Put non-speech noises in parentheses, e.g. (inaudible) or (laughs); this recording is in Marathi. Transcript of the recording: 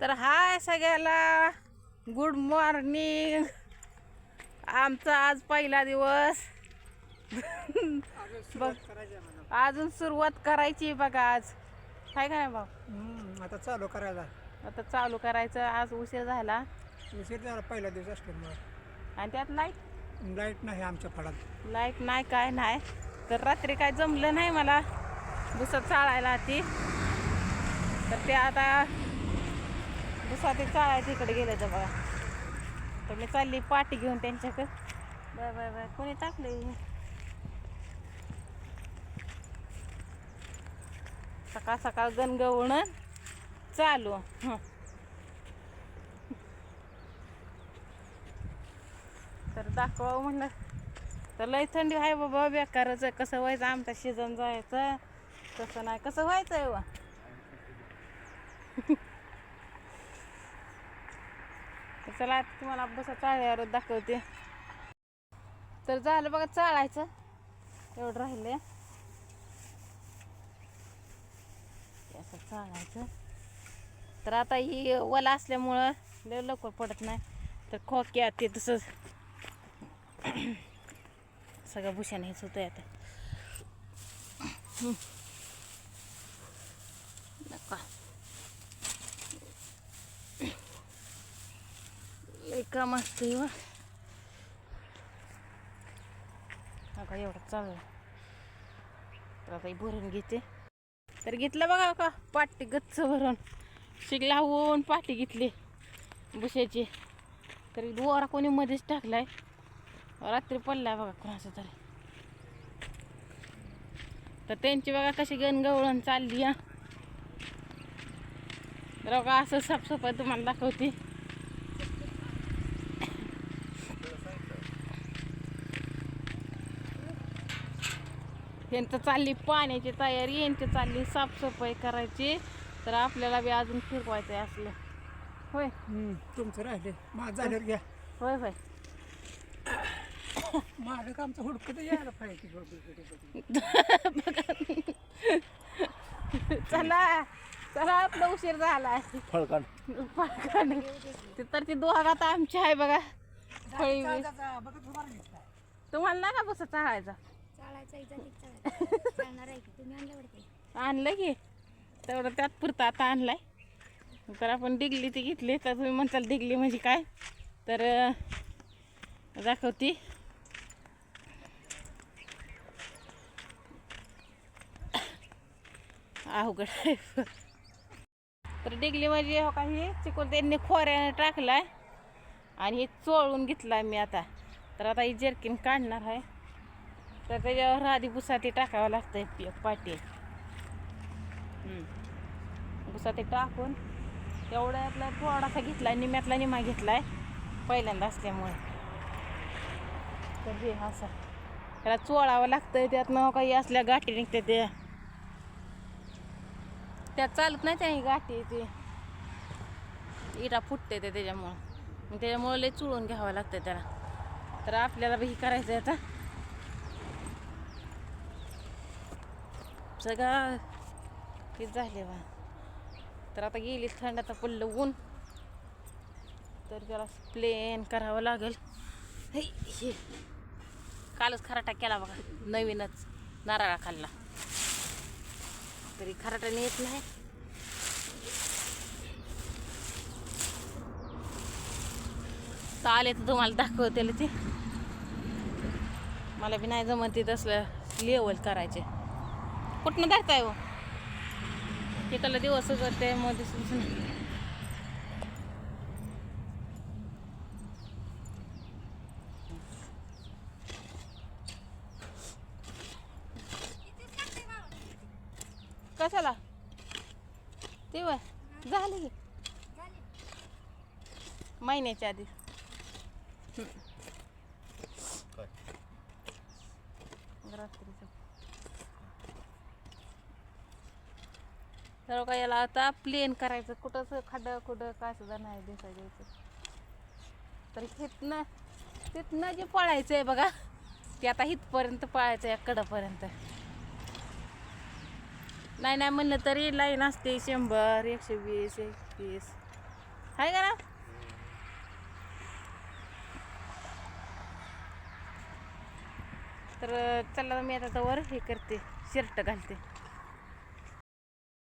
तर हाय सगळ्याला. गुड मॉर्निंग आमचा आज पहिला दिवस. बघ अजून सुरुवात करायची बघा आज. काय काय भाऊ? आता चालू करायला. आता चालू करायचं. आज उशीर झाला. उशीर झाला पहिला दिवस असल्यामुळे. आणि त्यात लाइट लाइट नाही आमच्या फळात. लाइट नाही काय नाही. तर रात्री काय जमलं नाही मला. दुसरं चाळायला ती तर ते आता दुसरा ते चाळा तिकडे गेलं तर बघा तर मी चालली पाठी घेऊन त्यांच्याकडे. Bye bye bye. कोणी टाकले सकाळ सकाळ गणगवण चालू. तर दाखवावं म्हणलं. तर लय थंडी आहे बाबा बेकारच आहे. कसं व्हायचं? आमचा शिजन जायचं. तसं नाही. कसं व्हायचं आहे हो (laughs) वा तर चला आता तुम्हाला बसा चाळ्यावर दाखवते. तर झालं बघा चाळायचं. एवढं राहिले असं चाळायचं. तर आता ही वला असल्यामुळं लय लवकर पडत नाही. तर खोक्या ते तसंच सगळं भूषण हेच होतंय आता. नका लय काम असते व. नका एवढं चाललं तर आता हे भरून घेते. तर घेतलं बघा का पाटी गच्च भरून. शिगला होऊन पाटी घेतली बुशाची. तरी दोरा कोणी मध्येच टाकलाय. रात्री पडलाय बघा कोणाचा तरी. तर त्यांची बघा कशी गणगवळण चालली हा. तर बघा असं साफसफाई तुम्हाला दाखवते. यांचं चालली पाण्याची तयारी यांची चालली साफसफाई करायची. तर आपल्याला बी अजून फिरवायचं आहे असलं. होय? तुमचं राहिले माझं झाल्यावर घ्या. होय होय. माझं कामचं हुडकत यायला पाहिजे. चला चला आपला उशीर झाला फळकान पाकाने. ते तर ती दोघात आमची आहे बघा. फळी. तुम्हाला ना का बस चाळायचा (laughs) आणलं की. तेवढं त्यात पुरतं आता आणलाय. तर आपण डिगली ती घेतली. तर तुम्ही म्हणताल डिगली म्हणजे काय? तर दाखवती. अवघड. तर डिगली म्हणजे हो का हे चिकून त्यांनी खोऱ्याने टाकलाय. आणि हे चोळून घेतलाय मी आता. तर आता ही जर्किन काढणार आहे. तर त्याच्यावर आधी भुसाती टाकावं लागतंय पाटी भुसाती टाकून. एवढ्यातला थोडासा घेतला निम्यातला निमा घेतलाय पहिल्यांदा असल्यामुळे. तर हे असं. त्याला चोळावं लागतंय त्यातनं काही असल्या गाठी निघते ते त्यात चालत नाही त्या गाठी ते इटा फुटते ते त्याच्यामुळं. त्याच्यामुळं लय चुळून घ्यावं लागतं त्याला. तर आपल्याला बी हे करायचं आहे आता. सगळं हे झाले बा? तर आता गेली थंड आता पडलं ऊन. तर त्याला प्लेन करावं लागेल. हे हे. कालच खराटा केला बघा. नवीनच नारळा खाल्ला. तरी खराटाने येत नाही. तर आले तर तुम्हाला दाखवते ते. मला बी नाही जमत येत असलं लेवल करायचे. कुठनं धरताय हो? एकाला दिवस करते मध्ये कशाला? ते वय झाले की. महिन्याच्या आधी. रात्रीचं. तर का याला आता प्लेन करायचं. कुठंच खड्डं कुठं काय सुद्धा नाही दिसायचं द्यायचं तर तिथनं तिथनं जे पळायचं आहे बघा ते आता इथपर्यंत पळायचं आहे कडापर्यंत. नाही नाही म्हणलं तरी लाईन असते शंभर एकशे वीस एकवीस आहे का ना? तर चला मी आता वर हे करते शर्ट घालते.